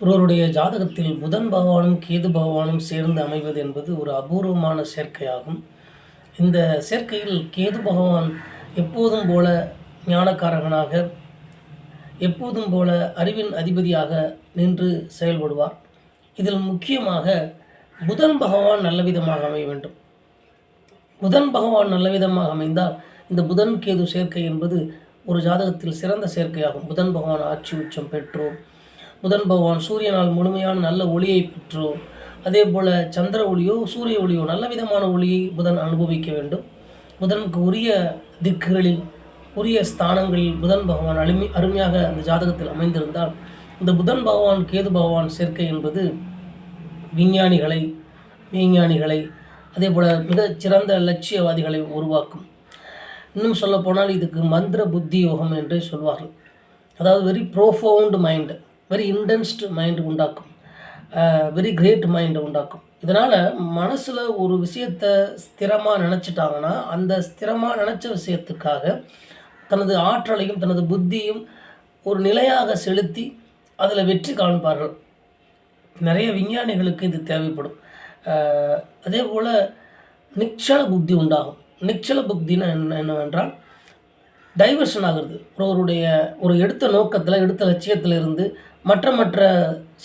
ஒருவருடைய ஜாதகத்தில் புதன் பகவானும் கேது பகவானும் சேர்ந்து அமைவது என்பது ஒரு அபூர்வமான சேர்க்கையாகும். இந்த சேர்க்கையில் கேது பகவான் எப்போதும் போல ஞானக்காரகனாக எப்போதும் போல அறிவின் அதிபதியாக நின்று செயல்படுவார். இதில் முக்கியமாக புதன் பகவான் நல்ல விதமாக அமைய வேண்டும். புதன் பகவான் நல்ல விதமாக அமைந்தால் இந்த புதன் கேது சேர்க்கை என்பது ஒரு ஜாதகத்தில் சிறந்த சேர்க்கையாகும். புதன் பகவான் ஆட்சி உச்சம் பெற்றோம் புதன் பகவான் சூரியனால் முழுமையான நல்ல ஒளியை பெற்றோ. அதே போல் சந்திர ஒளியோ சூரிய ஒளியோ நல்ல விதமான ஒளியை புதன் அனுபவிக்க வேண்டும். புதனுக்கு உரிய திக்குகளில் உரிய ஸ்தானங்களில் புதன் பகவான் அருமை அருமையாக அந்த ஜாதகத்தில் அமைந்திருந்தால் இந்த புதன் பகவான் கேது பகவான் சேர்க்கை என்பது விஞ்ஞானிகளை விஞ்ஞானிகளை அதே போல் மிகச் சிறந்த லட்சியவாதிகளை உருவாக்கும். இன்னும் சொல்லப்போனால் இதுக்கு மந்திர புத்தி யோகம் என்றே சொல்வார்கள். அதாவது very profound mind very intense mind உண்டாக்கும். வெரி கிரேட் மைண்டை உண்டாக்கும். இதனால் மனசில் ஒரு விஷயத்தை ஸ்திரமாக நினச்சிட்டாங்கன்னா அந்த ஸ்திரமாக நினச்ச விஷயத்துக்காக தனது ஆற்றலையும் தனது புத்தியும் ஒரு நிலையாக செலுத்தி அதில் வெற்றி காண்பார்கள். நிறைய விஞ்ஞானிகளுக்கு இது தேவைப்படும். Uh, அதே போல் நிச்சல புத்தி உண்டாகும். நிச்சல புத்தின்னு என்ன என்னவென்றால் டைவர்ஷன் ஆகிறது. ஒருவருடைய ஒரு எடுத்த நோக்கத்தில் எடுத்த லட்சியத்தில் இருந்து மற்ற மற்ற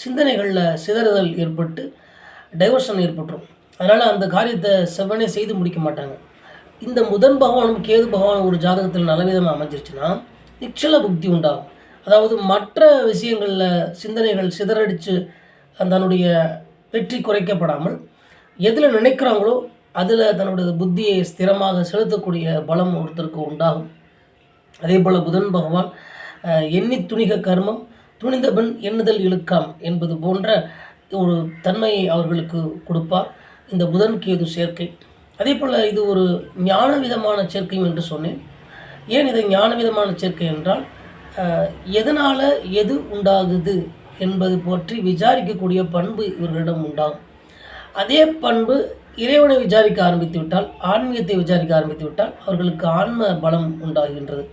சிந்தனைகளில் சிதறுதல் ஏற்பட்டு டைவர்ஷன் ஏற்பட்டுரும். அதனால் அந்த காரியத்தை செவ்வனே செய்து முடிக்க மாட்டாங்க. இந்த முதன் பகவானும் கேது பகவானும் ஒரு ஜாதகத்தில் நல்லவிதமாக அமைஞ்சிருச்சுன்னா நிச்சல புக்தி உண்டாகும். அதாவது மற்ற விஷயங்களில் சிந்தனைகள் சிதறடித்து தன்னுடைய வெற்றி குறைக்கப்படாமல் எதில் நினைக்கிறாங்களோ அதில் தன்னுடைய புத்தியை ஸ்திரமாக செலுத்தக்கூடிய பலம் ஒருத்தருக்கு உண்டாகும். அதே போல் புதன் பகவான் எண்ணி துணிக கர்மம் துணிந்தபன் எண்ணுதல் இழுக்காம் என்பது போன்ற ஒரு தன்மையை அவர்களுக்கு கொடுப்பார். இந்த புதன் கேது சேர்க்கை. அதே போல் இது ஒரு ஞான விதமான சேர்க்கையும் என்று சொன்னேன். ஏன் இதை ஞான விதமான சேர்க்கை என்றால் எதனால் எது உண்டாகுது என்பது பற்றி விசாரிக்கக்கூடிய பண்பு இவர்களிடம் உண்டாகும். அதே பண்பு இறைவனை விசாரிக்க ஆரம்பித்து விட்டால் ஆன்மீகத்தை விசாரிக்க ஆரம்பித்து விட்டால் அவர்களுக்கு ஆன்ம பலம் உண்டாகின்றது.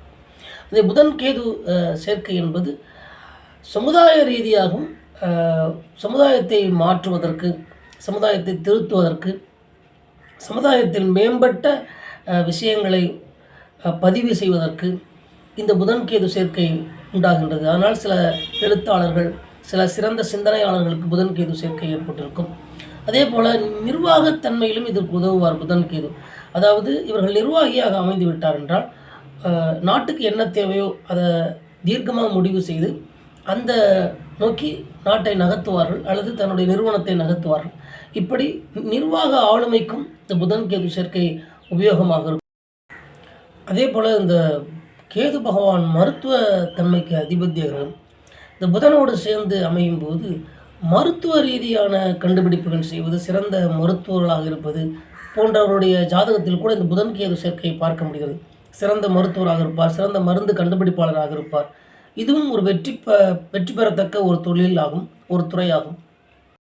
அதே புதன் கேது சேர்க்கை என்பது சமுதாய ரீதியாகவும் சமுதாயத்தை மாற்றுவதற்கு சமுதாயத்தை திருத்துவதற்கு சமுதாயத்தில் மேம்பட்ட விஷயங்களை பதிவு செய்வதற்கு இந்த புதன்கேது சேர்க்கை உண்டாகின்றது. அதனால் சில எழுத்தாளர்கள் சில சிறந்த சிந்தனையாளர்களுக்கு புதன்கேது சேர்க்கை ஏற்பட்டிருக்கும். அதே போல் நிர்வாகத்தன்மையிலும் இதற்கு உதவுவார் புதன்கேது. அதாவது இவர்கள் நிர்வாகியாக அமைந்து விட்டார் என்றால் நாட்டுக்கு என்ன தேவையோ அதை தீர்க்கமாக முடிவு செய்து அந்த நோக்கி நாட்டை நகர்த்துவார்கள் அல்லது தன்னுடைய நிறுவனத்தை நகர்த்துவார்கள். இப்படி நிர்வாக ஆளுமைக்கும் இந்த புதன் கேது சேர்க்கை உபயோகமாக இருக்கும். அதே போல் இந்த கேது பகவான் மருத்துவ தன்மைக்கு அதிபத்திய கிரகம் இந்த புதனோடு சேர்ந்து அமையும் போது மருத்துவ ரீதியான கண்டுபிடிப்புகள் செய்வது சிறந்த மருத்துவர்களாக இருப்பது போன்றவருடைய ஜாதகத்தில் கூட இந்த புதன் கேது சேர்க்கையை பார்க்க முடிகிறது. சிறந்த மருத்துவராக இருப்பார் சிறந்த மருந்து கண்டுபிடிப்பாளராக இருப்பார். இதுவும் ஒரு வெற்றி பெ வெற்றி பெறத்தக்க ஒரு தொழில் ஆகும் ஒரு துறையாகும்.